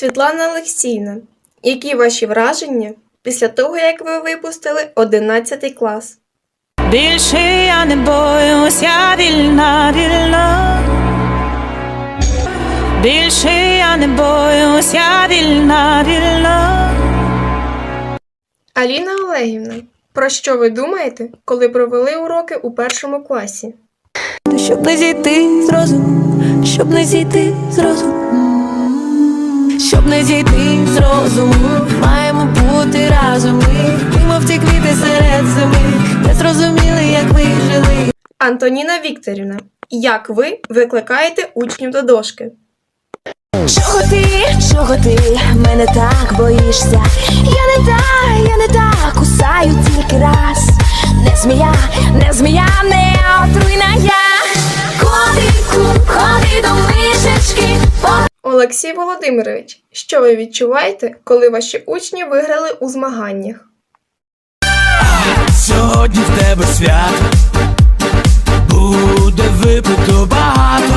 Світлана Олексіївна, які ваші враження після того, як ви випустили 11 клас? Більше я не боюсь, я вільна, вільна. Більше я не боюсь, я вільна, вільна. Аліна Олегівна, про що ви думаєте, коли провели уроки у першому класі? Щоб не зійти з розуму, щоб не зійти з розуму, щоб не зійти з розуму, маємо бути разом. Ми, ми мов ті квіти серед зими, не зрозуміли, як ви жили. Антоніна Вікторівна, як ви викликаєте учнів до дошки? Чого ти, чого ти мене так боїшся? Я не та, я не та, кусаю тільки раз. Не змія, не змія, не Олексій Володимирович, що ви відчуваєте, коли ваші учні виграли у змаганнях? Сьогодні в тебе свято буде випито багато.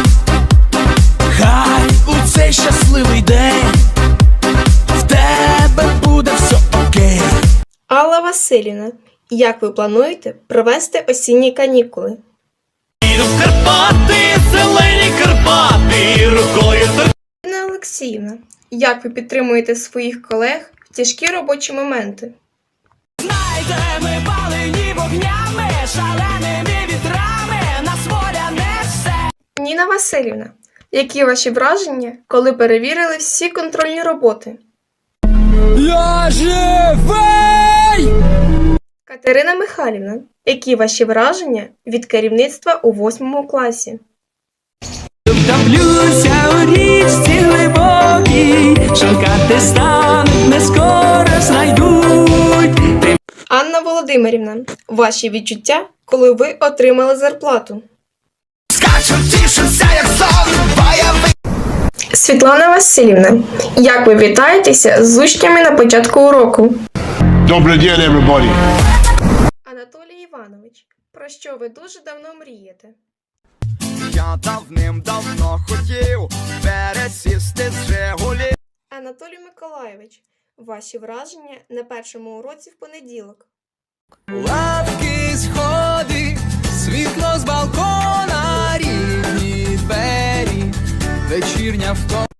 Хай у цей щасливий день в тебе буде все окей. Алла Васильівна, як ви плануєте провести осінні канікули? Олексіївна, як ви підтримуєте своїх колег в тяжкі робочі моменти? Знайте, ми палені вогнями, шаленими вітрами, нас воля несе. Ніна Васильівна, які ваші враження, коли перевірили всі контрольні роботи? Я живий! Катерина Михайлівна, які ваші враження від керівництва у восьмому класі? Втоплюся у річці глибокій, шукати стануть, не скоро знайдуть. Ти Анна Володимирівна, ваші відчуття, коли ви отримали зарплату? скачу, тішуся, як сон, бойовий. Світлана Васильівна, як ви вітаєтеся з учнями на початку уроку? Добрый день, everybody. Анатолій Іванович, про що ви дуже давно мрієте? Я давним-давно хотів пересісти з Жигулі. Анатолій Миколаєвич. ваші враження на першому уроці в понеділок? Лавки, сходи, світло з балкона, рівні двері, вечірня втома.